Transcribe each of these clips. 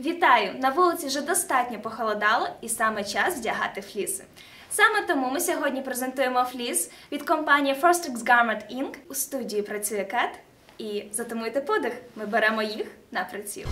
Вітаю! На вулиці вже достатньо похолодало і саме час вдягати фліси. Саме тому ми сьогодні презентуємо фліс від компанії Frostrix Garment Inc. У студії працює Кет. І затамуйте подих, ми беремо їх на приціл.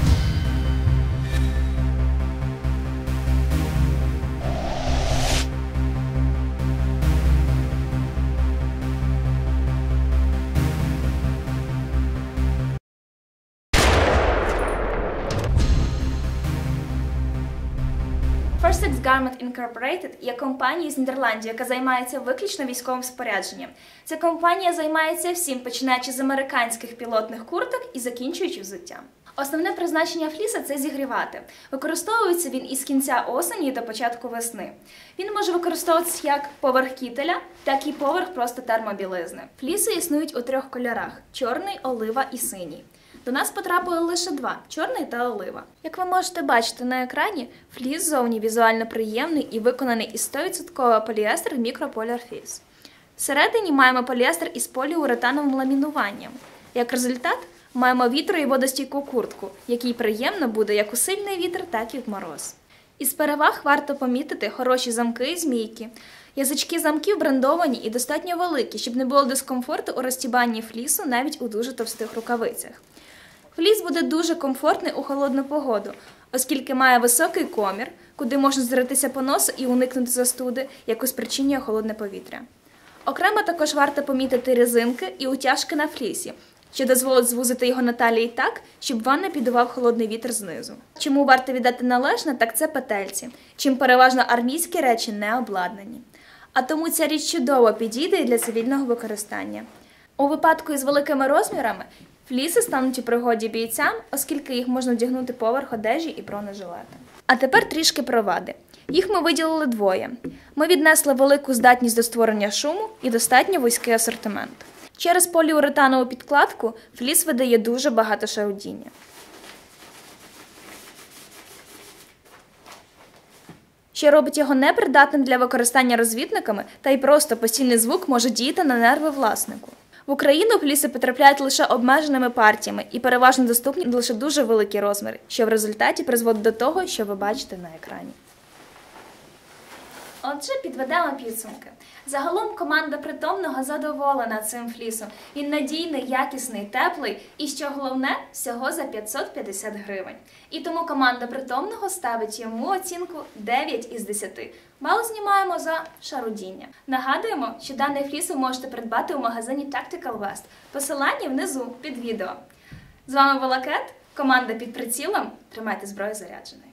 First X Garment Incorporated є компанією з Нідерландів, яка займається виключно військовим спорядженням. Ця компанія займається всім, починаючи з американських пілотних курток і закінчуючи взуттям. Основне призначення фліса це зігрівати. Використовується він із кінця осені до початку весни. Він може використовуватися як поверх кітеля, так і поверх просто термобілизни. Фліси існують у трьох кольорах: чорний, олива і синій. До нас потрапили лише два чорний та олива. Як ви можете бачити на екрані, фліс зовні візуально приємний і виконаний із 100% поліестер мікрополяр фіс. Всередині маємо поліестер із поліуретановим ламінуванням. Як результат, маємо вітро і водостійку куртку, який приємно буде як у сильний вітер, так і в мороз. Із переваг варто помітити хороші замки і змійки. Язички замків брендовані і достатньо великі, щоб не було дискомфорту у розтібанні флісу навіть у дуже товстих рукавицях. Фліс буде дуже комфортний у холодну погоду, оскільки має високий комір, куди можна зритися по носу і уникнути застуди, яку спричинює холодне повітря. Окремо також варто помітити резинки і утяжки на флісі, що дозволить звузити його на талії так, щоб вам не підував холодний вітер знизу. Чому варто віддати належне, так це петельці, чим переважно армійські речі не обладнані. А тому ця річ чудово підійде і для цивільного використання. У випадку із великими розмірами фліси стануть у пригоді бійцям, оскільки їх можна вдягнути поверх одежі і бронежилета. А тепер трішки про вади. Їх ми виділили двоє. Ми віднесли велику здатність до створення шуму і достатньо вузький асортимент. Через поліуретанову підкладку фліс видає дуже багато шарудіння. що робить його непридатним для використання розвідниками, та й просто постійний звук може діяти на нерви власнику. В Україну пліси потрапляють лише обмеженими партіями і переважно доступні лише дуже великі розміри, що в результаті призводить до того, що ви бачите на екрані. Отже, підведемо підсумки. Загалом команда притомного задоволена цим флісом. Він надійний, якісний, теплий і, що головне, всього за 550 гривень. І тому команда притомного ставить йому оцінку 9 із 10. Бал знімаємо за шарудіння. Нагадуємо, що даний фліс ви можете придбати у магазині Tactical West. Посилання внизу під відео. З вами була Кет, команда під прицілом. Тримайте зброю зарядженою.